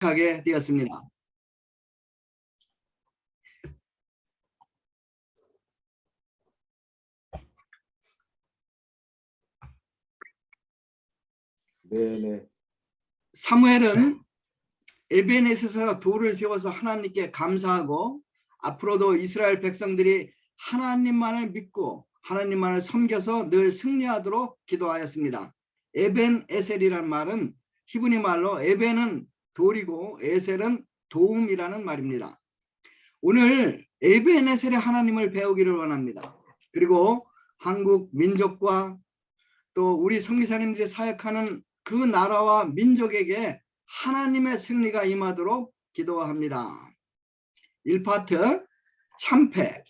하게 되었습니다. 네네. 사무엘은 에베네스에서 돌을 세워서 하나님께 감사하고 앞으로도 이스라엘 백성들이 하나님만을 믿고 하나님만을 섬겨서 늘 승리하도록 기도하였습니다. 에벤 에셀이란 말은 히브리 말로 에벤은 돌이고 에셀은 도움이라는 말입니다. 오늘 에벤 에셀의 하나님을 배우기를 원합니다. 그리고 한국 민족과 또 우리 성기사님들이 사역하는 그 나라와 민족에게 하나님의 승리가 임하도록 기도합니다. 1파트 참패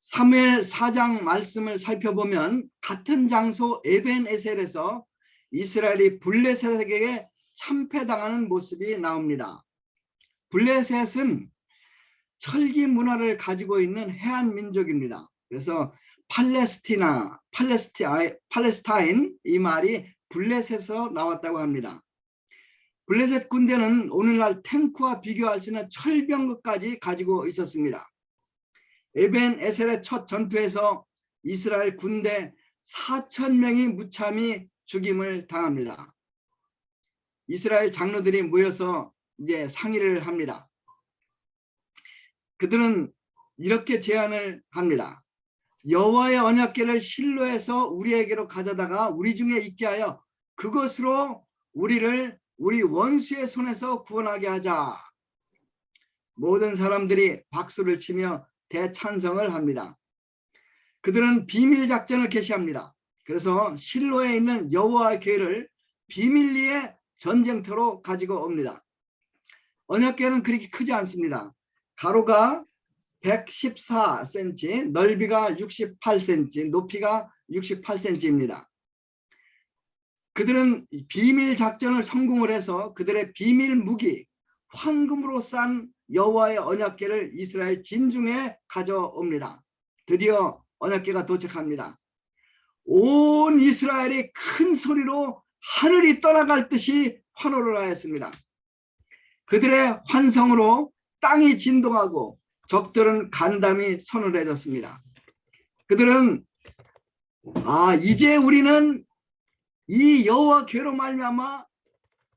사무엘 4장 말씀을 살펴보면 같은 장소 에벤에셀에서 이스라엘이 블레셋에게 참패당하는 모습이 나옵니다. 블레셋은 철기 문화를 가지고 있는 해안 민족입니다. 그래서 팔레스티나, 팔레스티아, 팔레스타인 이 말이 블레셋에서 나왔다고 합니다. 블레셋 군대는 오늘날 탱크와 비교할 수 있는 철병거까지 가지고 있었습니다. 에벤 에셀의 첫 전투에서 이스라엘 군대 4천 명이 무참히 죽임을 당합니다. 이스라엘 장로들이 모여서 이제 상의를 합니다. 그들은 이렇게 제안을 합니다. 여호와의 언약궤를 실로에서 우리에게로 가져다가 우리 중에 있게 하여 그것으로 우리를 우리 원수의 손에서 구원하게 하자. 모든 사람들이 박수를 치며 대찬성을 합니다. 그들은 비밀 작전을 개시합니다. 그래서 실로에 있는 여호와의 궤를 비밀리에 전쟁터로 가지고 옵니다. 언약궤는 그렇게 크지 않습니다. 가로가 114cm, 넓이가 68cm, 높이가 68cm입니다. 그들은 비밀 작전을 성공을 해서 그들의 비밀 무기 황금으로 싼 여호와의 언약궤를 이스라엘 진중에 가져옵니다. 드디어 언약궤가 도착합니다. 온 이스라엘이 큰 소리로 하늘이 떠나갈 듯이 환호를 하였습니다. 그들의 환성으로 땅이 진동하고 적들은 간담이 손을 해줬습니다. 그들은 아 이제 우리는 이 여호와 괴로 말미암아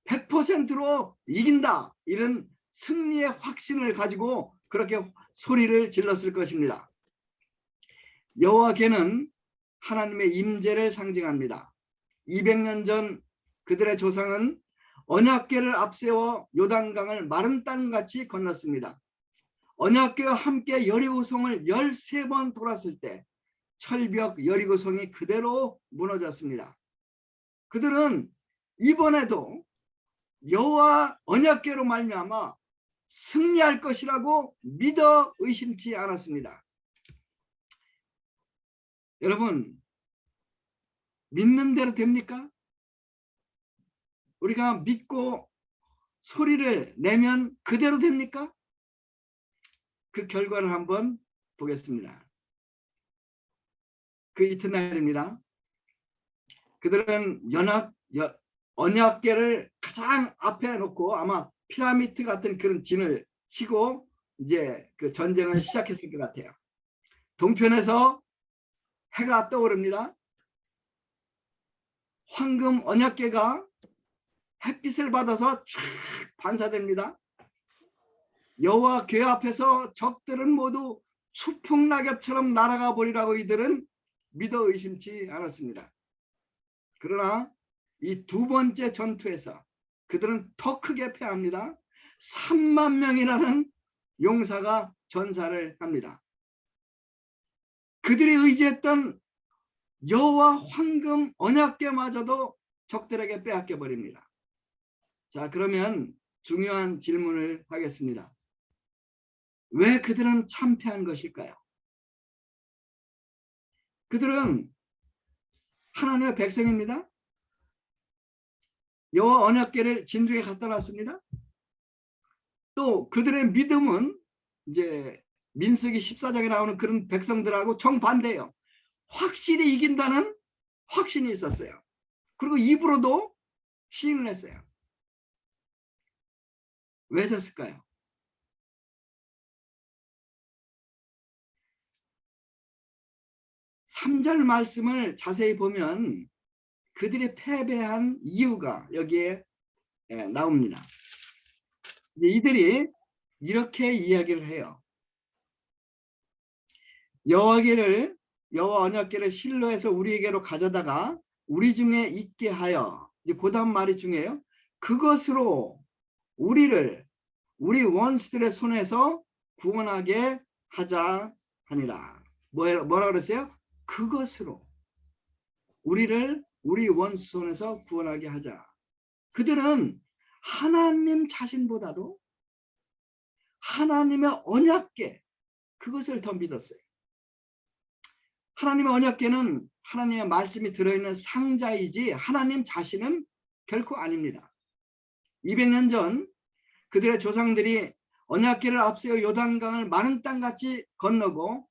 100%로 이긴다 이런 승리의 확신을 가지고 그렇게 소리를 질렀을 것입니다. 여호와 괴는 하나님의 임재를 상징합니다. 200년 전 그들의 조상은 언약궤를 앞세워 요단강을 마른 땅같이 건넜습니다. 언약궤와 함께 여리고성을 13번 돌았을 때 철벽 여리고성이 그대로 무너졌습니다. 그들은 이번에도 여호와 언약궤로 말미암아 승리할 것이라고 믿어 의심치 않았습니다. 여러분 믿는 대로 됩니까? 우리가 믿고 소리를 내면 그대로 됩니까? 그 결과를 한번 보겠습니다. 그 이튿날입니다. 그들은 연합 여, 언약계를 가장 앞에 놓고 아마 피라미드 같은 그런 진을 치고 이제 그 전쟁을 시작했을 것 같아요. 동편에서 해가 떠오릅니다. 황금 언약계가 햇빛을 받아서 쫙 반사됩니다. 여호와 궤 앞에서 적들은 모두 수풍 낙엽처럼 날아가 버리라고 이들은 믿어 의심치 않았습니다. 그러나 이 두 번째 전투에서 그들은 더 크게 패합니다. 3만 명이라는 용사가 전사를 합니다. 그들이 의지했던 여호와 황금 언약궤마저도 적들에게 빼앗겨 버립니다. 자 그러면 중요한 질문을 하겠습니다. 왜 그들은 참패한 것일까요? 그들은 하나님의 백성입니다. 여호와 언약궤를 진주에 갖다 놨습니다. 또 그들의 믿음은 이제 민수기 14장에 나오는 그런 백성들하고 정반대예요. 확실히 이긴다는 확신이 있었어요. 그리고 입으로도 시인을 했어요. 왜 졌을까요? 삼절 말씀을 자세히 보면 그들이 패배한 이유가 여기에 예, 나옵니다. 이들이 이렇게 이야기를 해요. 여호와께를 여호와 언약궤를 실로에서 우리에게로 가져다가 우리 중에 있게 하여 이제 그 다음 말이 중요해요. 그것으로 우리를 우리 원수들의 손에서 구원하게 하자 하니라. 뭐 뭐라 그랬어요? 그것으로 우리를 우리 원수 손에서 구원하게 하자. 그들은 하나님 자신보다도 하나님의 언약궤 그것을 더 믿었어요. 하나님의 언약궤는 하나님의 말씀이 들어있는 상자이지 하나님 자신은 결코 아닙니다. 200년 전 그들의 조상들이 언약궤를 앞세워 요단강을 마른 땅같이 건너고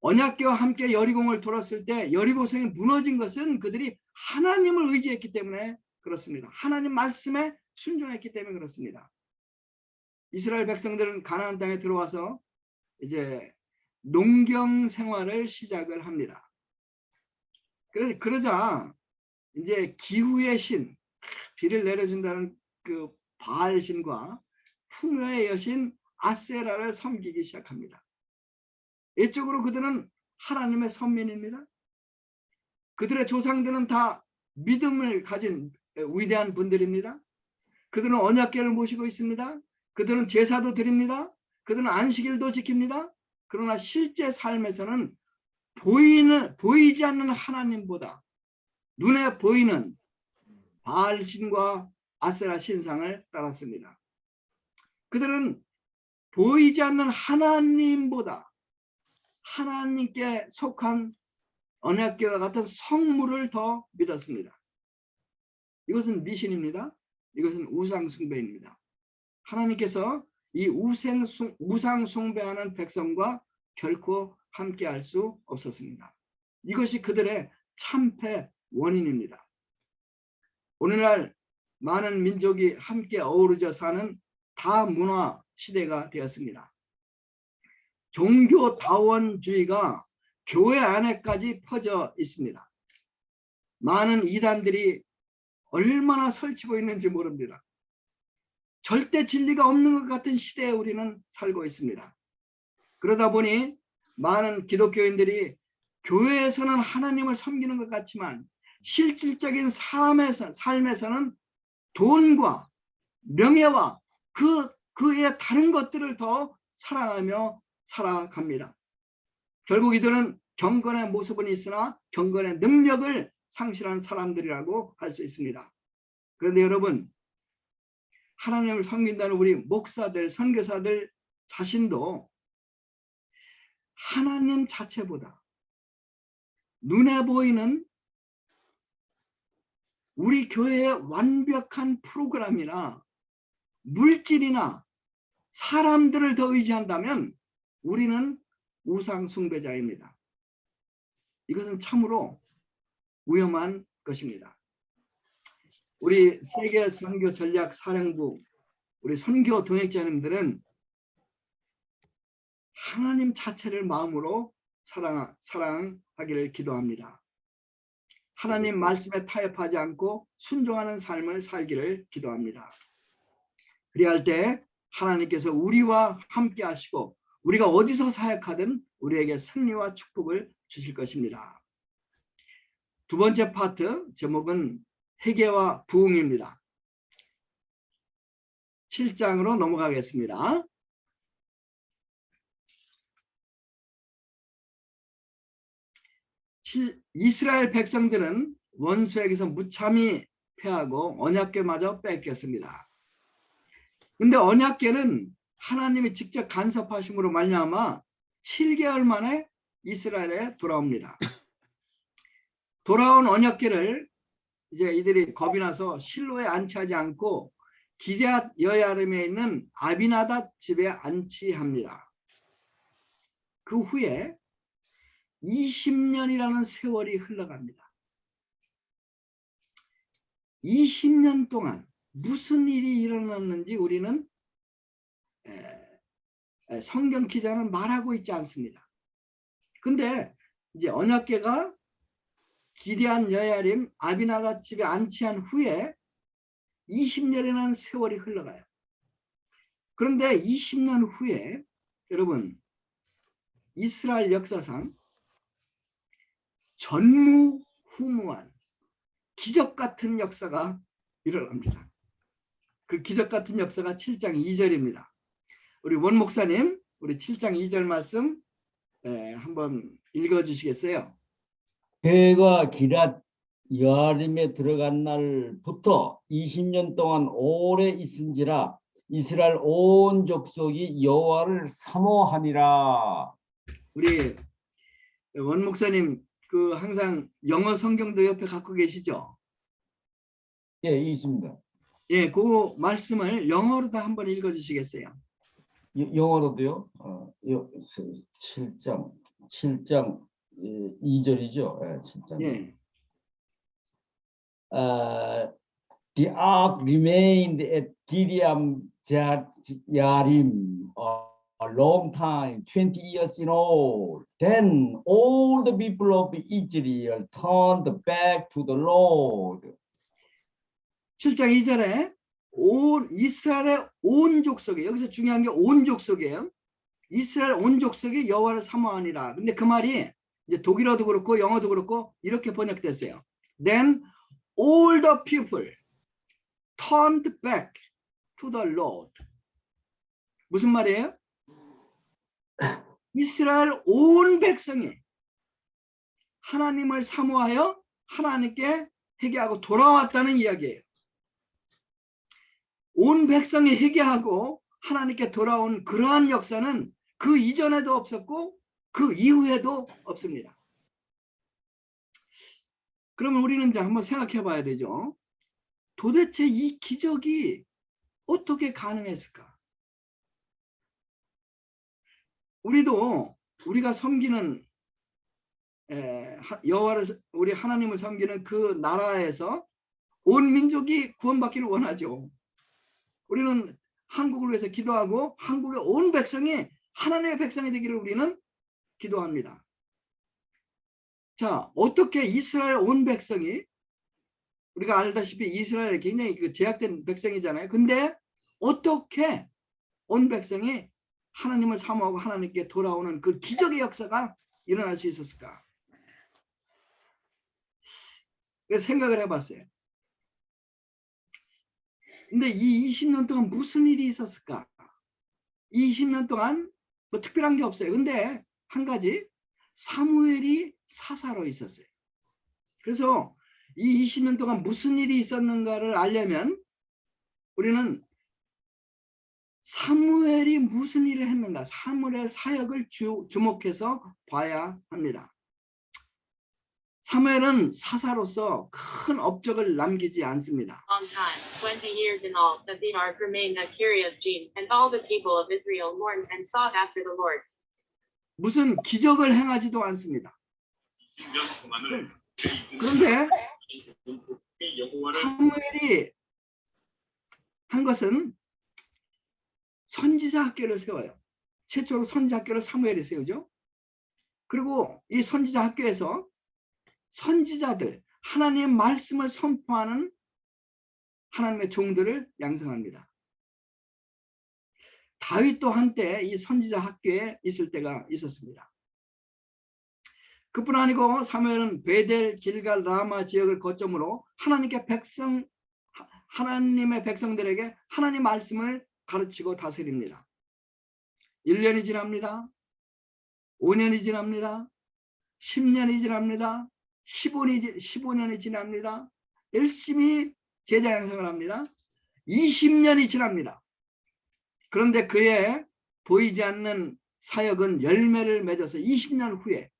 언약궤와 함께 여리공을 돌았을 때 여리고성이 무너진 것은 그들이 하나님을 의지했기 때문에 그렇습니다. 하나님 말씀에 순종했기 때문에 그렇습니다. 이스라엘 백성들은 가나안 땅에 들어와서 이제 농경 생활을 시작을 합니다. 그래서 그러자 이제 기후의 신, 비를 내려준다는 그 바알 신과 풍요의 여신 아세라를 섬기기 시작합니다. 이쪽으로 그들은 하나님의 선민입니다. 그들의 조상들은 다 믿음을 가진 위대한 분들입니다. 그들은 언약궤를 모시고 있습니다. 그들은 제사도 드립니다. 그들은 안식일도 지킵니다. 그러나 실제 삶에서는 보이는 보이지 않는 하나님보다 눈에 보이는 바알 신과 아세라 신상을 따랐습니다. 그들은 보이지 않는 하나님보다 하나님께 속한 언약궤와 같은 성물을 더 믿었습니다. 이것은 미신입니다. 이것은 우상 숭배입니다. 하나님께서 이 우생 우상 숭배하는 백성과 결코 함께할 수 없었습니다. 이것이 그들의 참패 원인입니다. 오늘날 많은 민족이 함께 어우러져 사는 다문화 시대가 되었습니다. 종교 다원주의가 교회 안에까지 퍼져 있습니다. 많은 이단들이 얼마나 설치고 있는지 모릅니다. 절대 진리가 없는 것 같은 시대에 우리는 살고 있습니다. 그러다 보니 많은 기독교인들이 교회에서는 하나님을 섬기는 것 같지만 실질적인 삶에서, 삶에서는 돈과 명예와 그, 그의 다른 것들을 더 사랑하며 살아갑니다. 결국 이들은 경건의 모습은 있으나 경건의 능력을 상실한 사람들이라고 할 수 있습니다. 그런데 여러분 하나님을 섬긴다는 우리 목사들, 선교사들 자신도 하나님 자체보다 눈에 보이는 우리 교회의 완벽한 프로그램이나 물질이나 사람들을 더 의지한다면 우리는 우상 숭배자입니다. 이것은 참으로 위험한 것입니다. 우리 세계 선교 전략 사령부 우리 선교 동역자님들은 하나님 자체를 마음으로 사랑, 사랑하기를 기도합니다. 하나님 말씀에 타협하지 않고 순종하는 삶을 살기를 기도합니다. 그리할 때 하나님께서 우리와 함께 하시고 우리가 어디서 사역하든 우리에게 승리와 축복을 주실 것입니다. 두 번째 파트 제목은 회개와 부흥입니다. 7장으로 넘어가겠습니다. 이스라엘 백성들은 원수에게서 무참히 패하고 언약궤마저 뺏겼습니다. 근데 언약궤는 하나님이 직접 간섭하심으로 말미암아 7개월 만에 이스라엘에 돌아옵니다. 돌아온 언약궤를 이제 이들이 겁이 나서 실로에 안치하지 않고 기럇 여야름에 있는 아비나답 집에 안치합니다. 그 후에 20년이라는 세월이 흘러갑니다. 20년 동안 무슨 일이 일어났는지 우리는 성경 기자는 말하고 있지 않습니다. 근데 이제 언약계가 기대한 여야림 아비나다 집에 안치한 후에 20년이라는 세월이 흘러가요. 그런데 20년 후에 여러분 이스라엘 역사상 전무후무한 기적 같은 역사가 일어납니다. 그 기적 같은 역사가 7장 2절입니다. 우리 원 목사님 우리 7장 2절 말씀 에, 한번 읽어 주시겠어요? 그가 기랏 여아림에 들어간 날부터 20년 동안 오래 있은지라 이스라엘 온 족속이 여호와를 사모하니라. 우리 원 목사님 그 항상 영어 성경도 옆에 갖고 계시죠? 예, 있습니다. 예, 그 말씀을 영어로 다 한번 읽어 주시겠어요? 여- 영어로도요. 어, 여, 7장 7장 2절이죠. 예, 7장. 예. uh, the ark remained at Kiriam Yarim a long time, 20 years in all. Then all the people of Israel turned back to the Lord. 7장 2절에 온 이스라엘의 온 족속이 여기서 중요한 게 온 족속이에요. 이스라엘 온 족속이 여호와를 사모하니라. 근데 그 말이 이제 독일어도 그렇고 영어도 그렇고 이렇게 번역됐어요. Then all the people turned back to the Lord. 무슨 말이에요? 이스라엘 온 백성이 하나님을 사모하여 하나님께 회개하고 돌아왔다는 이야기예요. 온 백성이 회개하고 하나님께 돌아온 그러한 역사는 그 이전에도 없었고 그 이후에도 없습니다. 그러면 우리는 이제 한번 생각해 봐야 되죠. 도대체 이 기적이 어떻게 가능했을까? 우리도 우리가 섬기는 여호와를 우리 하나님을 섬기는 그 나라에서 온 민족이 구원받기를 원하죠. 우리는 한국을 위해서 기도하고 한국의 온 백성이 하나님의 백성이 되기를 우리는 기도합니다. 자, 어떻게 이스라엘 온 백성이 우리가 알다시피 이스라엘이 굉장히 그 제약된 백성이잖아요. 근데 어떻게 온 백성이 하나님을 사모하고 하나님께 돌아오는 그 기적의 역사가 일어날 수 있었을까? 그래서 생각을 해봤어요. 근데 이 20년 동안 무슨 일이 있었을까? 이 20년 동안 뭐 특별한 게 없어요. 근데 한 가지 사무엘이 사사로 있었어요. 그래서 이 20년 동안 무슨 일이 있었는가를 알려면 우리는 사무엘이 무슨 일을 했는가, 사무엘의 사역을 주, 주목해서 봐야 합니다. 사무엘은 사사로서 큰 업적을 남기지 않습니다. 무슨 기적을 행하지도 않습니다. 그런데 사무엘이 한 것은 선지자 학교를 세워요. 최초로 선지자 학교를 사무엘이 세우죠. 그리고 이 선지자 학교에서 선지자들 하나님의 말씀을 선포하는 하나님의 종들을 양성합니다. 다윗도 한때 이 선지자 학교에 있을 때가 있었습니다. 그뿐 아니고 사무엘은 베델, 길갈, 라마 지역을 거점으로 하나님께 백성 하- 하나님의 백성들에게 하나님 말씀을 가르치고 다스립니다. 1년이 지납니다. 5년이 지납니다. 10년이 지납니다. 15년이, 15년이 지납니다. 열심히 제자 양성을 합니다. 20년이 지납니다. 그런데 그의 보이지 않는 사역은 열매를 맺어서 20년 후에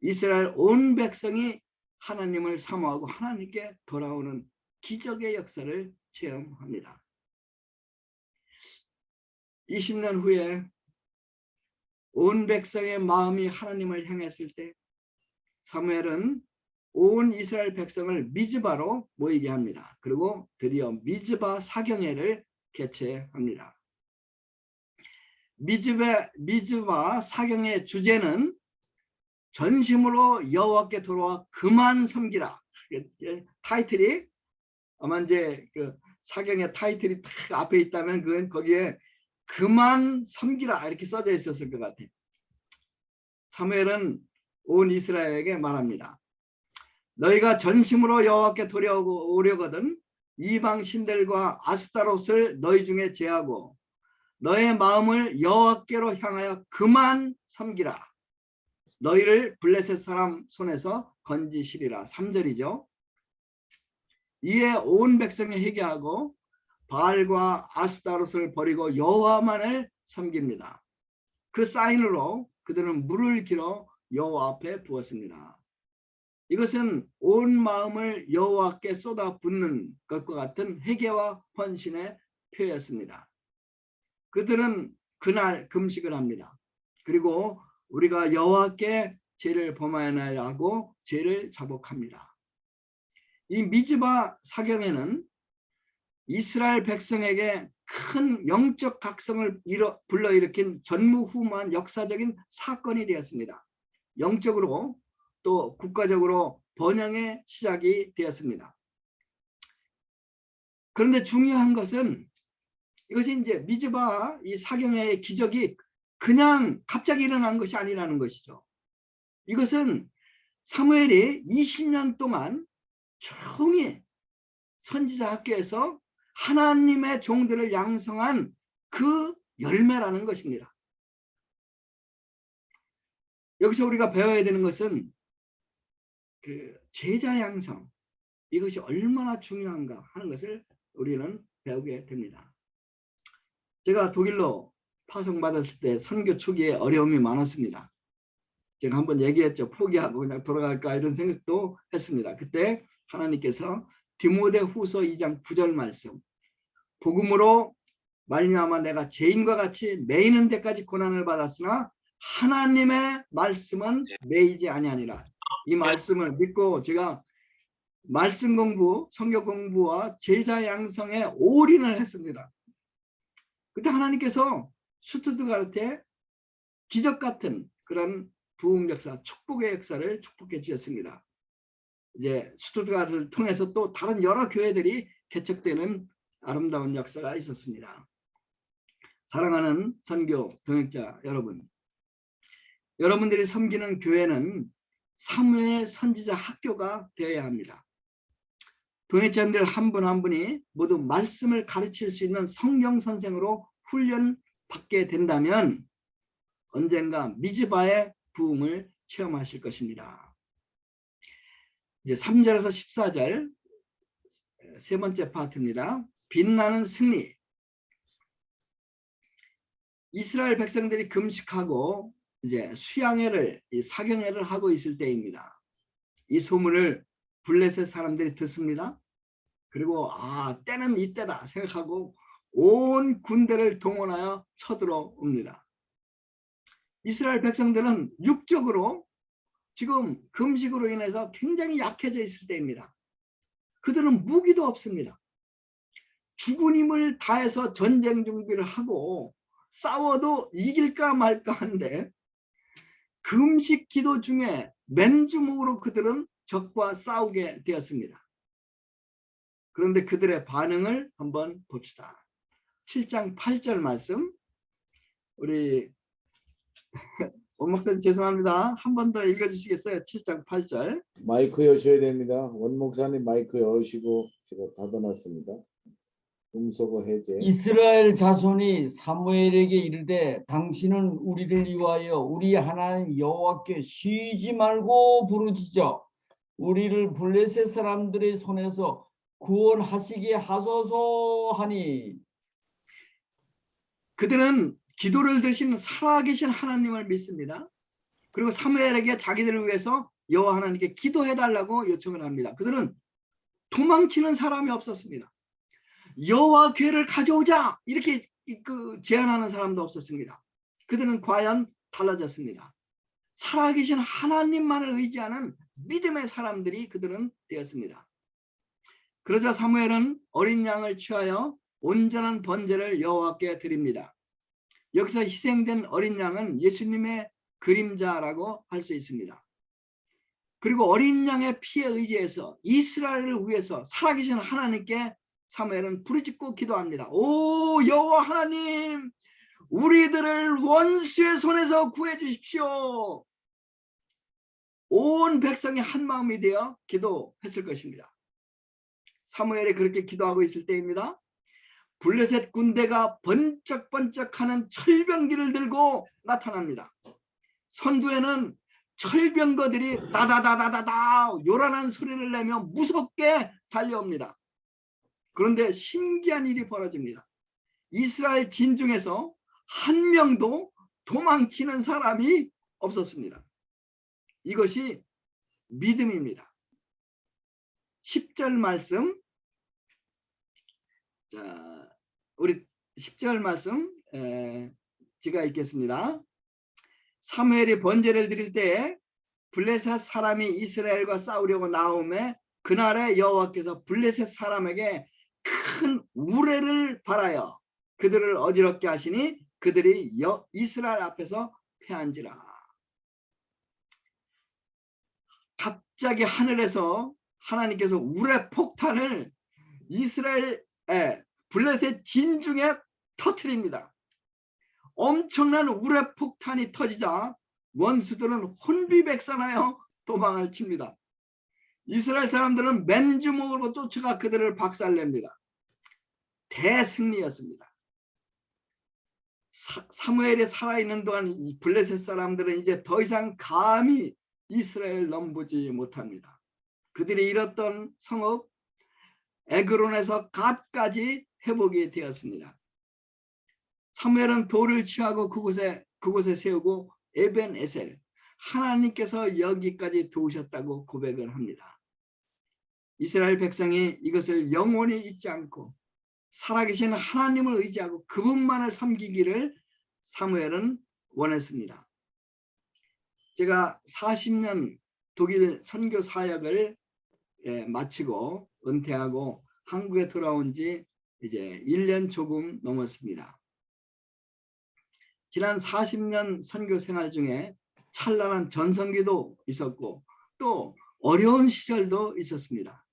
이스라엘 온 백성이 하나님을 사모하고 하나님께 돌아오는 기적의 역사를 체험합니다. 20년 후에 온 백성의 마음이 하나님을 향했을 때 사무엘은 온 이스라엘 백성을 미즈바로 모이게 합니다. 그리고 드디어 미즈바 사경회를 개최합니다. 미즈바, 미즈바 사경의 주제는 전심으로 여호와께 돌아와 그만 섬기라. 타이틀이 아마 이제 그 사경의 타이틀이 딱 앞에 있다면 그건 거기에 그만 섬기라 이렇게 써져 있었을 것 같아요. 사무엘은 온 이스라엘에게 말합니다. 너희가 전심으로 여호와께 돌아오려거든 이방 신들과 아스타롯을 너희 중에 제하고 너의 마음을 여호와께로 향하여 그만 섬기라. 너희를 블레셋 사람 손에서 건지시리라. 3절이죠. 이에 온 백성이 회개하고 바알과 아스타롯을 버리고 여호와만을 섬깁니다. 그 사인으로 그들은 물을 길어 여호와 앞에 부었습니다. 이것은 온 마음을 여호와께 쏟아 붓는 것과 같은 회개와 헌신의 표였습니다. 그들은 그날 금식을 합니다. 그리고 우리가 여호와께 죄를 범하여야 하고 죄를 자복합니다. 이 미즈바 사경에는 이스라엘 백성에게 큰 영적 각성을 일어, 불러일으킨 전무후무한 역사적인 사건이 되었습니다. 영적으로 또 국가적으로 번영의 시작이 되었습니다. 그런데 중요한 것은 이것이 이제 미즈바 이 사경의 기적이 그냥 갑자기 일어난 것이 아니라는 것이죠. 이것은 사무엘이 20년 동안 조용히 선지자 학교에서 하나님의 종들을 양성한 그 열매라는 것입니다. 여기서 우리가 배워야 되는 것은 그 제자 양성 이것이 얼마나 중요한가 하는 것을 우리는 배우게 됩니다. 제가 독일로 파송받았을 때 선교 초기에 어려움이 많았습니다. 제가 한번 얘기했죠. 포기하고 그냥 돌아갈까 이런 생각도 했습니다. 그때 하나님께서 디모데 후서 2장 9절 말씀 복음으로 말미암아 내가 죄인과 같이 매이는 데까지 고난을 받았으나 하나님의 말씀은 매이지 아니하니라. 이 말씀을 믿고 제가 말씀 공부, 성경 공부와 제자 양성에 올인을 했습니다. 그때 하나님께서 슈투트가르트의 기적 같은 그런 부흥 역사, 축복의 역사를 축복해 주셨습니다. 이제 슈투트가르트를 통해서 또 다른 여러 교회들이 개척되는 아름다운 역사가 있었습니다. 사랑하는 선교 동역자 여러분, 여러분들이 섬기는 교회는 사무의 선지자 학교가 되어야 합니다. 동역자들 한 분 한 분이 모두 말씀을 가르칠 수 있는 성경 선생으로 훈련 받게 된다면 언젠가 미즈바의 부흥을 체험하실 것입니다. 이제 3절에서 14절 세 번째 파트입니다. 빛나는 승리. 이스라엘 백성들이 금식하고 이제 수양회를 이 사경회를 하고 있을 때입니다. 이 소문을 블레셋 사람들이 듣습니다. 그리고 아 때는 이때다 생각하고 온 군대를 동원하여 쳐들어옵니다. 이스라엘 백성들은 육적으로 지금 금식으로 인해서 굉장히 약해져 있을 때입니다. 그들은 무기도 없습니다. 죽은 힘을 다해서 전쟁 준비를 하고 싸워도 이길까 말까 한데 금식 기도 중에 맨주먹으로 그들은 적과 싸우게 되었습니다. 그런데 그들의 반응을 한번 봅시다. 7장 8절 말씀 우리 원 목사님 죄송합니다. 한 번 더 읽어주시겠어요? 7장 8절 마이크 여셔야 됩니다. 원 목사님 마이크 여시고 제가 닫아놨습니다. 음소거 해제. 이스라엘 자손이 사무엘에게 이르되 당신은 우리를 위하여 우리 하나님 여호와께 쉬지 말고 부르짖어 우리를 블레셋 사람들의 손에서 구원하시게 하소서 하니 그들은 기도를 드신 살아계신 하나님을 믿습니다. 그리고 사무엘에게 자기들을 위해서 여호와 하나님께 기도해 달라고 요청을 합니다. 그들은 도망치는 사람이 없었습니다. 여호와 괴를 가져오자 이렇게 그 제안하는 사람도 없었습니다. 그들은 과연 달라졌습니다. 살아계신 하나님만을 의지하는 믿음의 사람들이 그들은 되었습니다. 그러자 사무엘은 어린 양을 취하여 온전한 번제를 여호와께 드립니다. 여기서 희생된 어린 양은 예수님의 그림자라고 할 수 있습니다. 그리고 어린 양의 피에 의지해서 이스라엘을 위해서 살아계신 하나님께 사무엘은 부르짖고 기도합니다. 오 여호와 하나님 우리들을 원수의 손에서 구해 주십시오. 온 백성이 한 마음이 되어 기도했을 것입니다. 사무엘이 그렇게 기도하고 있을 때입니다. 블레셋 군대가 번쩍번쩍하는 철병기를 들고 나타납니다. 선두에는 철병거들이 다다다다다다 요란한 소리를 내며 무섭게 달려옵니다. 그런데 신기한 일이 벌어집니다. 이스라엘 진중에서 한 명도 도망치는 사람이 없었습니다. 이것이 믿음입니다. 10절 말씀 자, 우리 10절 말씀 에, 제가 읽겠습니다. 사무엘이 번제를 드릴 때에 블레셋 사람이 이스라엘과 싸우려고 나오매 그날에 여호와께서 블레셋 사람에게 큰 우레를 발하여 그들을 어지럽게 하시니 그들이 여, 이스라엘 앞에서 패한지라. 갑자기 하늘에서 하나님께서 우레 폭탄을 이스라엘 에 블레셋 진중에 터트립니다. 엄청난 우레 폭탄이 터지자 원수들은 혼비백산하여 도망을 칩니다. 이스라엘 사람들은 맨주먹으로 쫓아가 그들을 박살냅니다. 대승리였습니다. 사, 사무엘이 살아있는 동안 이 블레셋 사람들은 이제 더 이상 감히 이스라엘 넘보지 못합니다. 그들이 잃었던 성읍 에그론에서 갓까지 회복이 되었습니다. 사무엘은 돌을 취하고 그곳에 그곳에 세우고 에벤 에셀 하나님께서 여기까지 도우셨다고 고백을 합니다. 이스라엘 백성이 이것을 영원히 잊지 않고 살아계신 하나님을 의지하고 그분만을 섬기기를 사무엘은 원했습니다. 제가 40년 독일 선교 사역을 예, 마치고 은퇴하고 한국에 돌아온 지 이제 1년 조금 넘었습니다. 지난 40년 선교 생활 중에 찬란한 전성기도 있었고 또 어려운 시절도 있었습니다.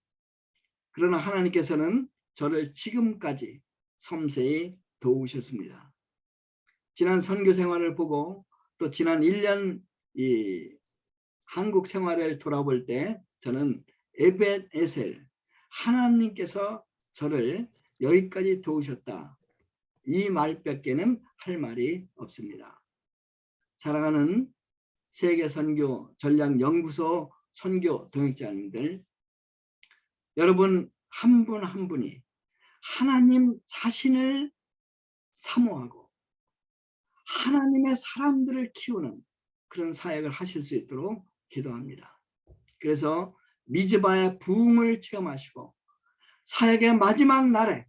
그러나 하나님께서는 저를 지금까지 섬세히 도우셨습니다. 지난 선교 생활을 보고 또 지난 1년 이 한국 생활을 돌아볼 때 저는 에벤 에셀 하나님께서 저를 여기까지 도우셨다. 이 말밖에는 할 말이 없습니다. 사랑하는 세계 선교 전략 연구소 선교 동역자님들 여러분 한 분한 분이 하나님 자신을 사모하고 하나님의 사람들을 키우는 그런 사역을 하실 수 있도록 기도합니다. 그래서 미즈바의 부흥을 체험하시고 사역의 마지막 날에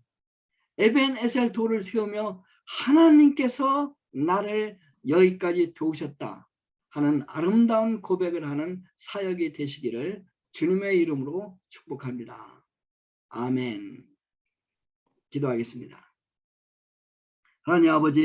에벤 에셀 돌을 세우며 하나님께서 나를 여기까지 도우셨다 하는 아름다운 고백을 하는 사역이 되시기를 주님의 이름으로 축복합니다. 아멘. 기도하겠습니다. 하나님 아버지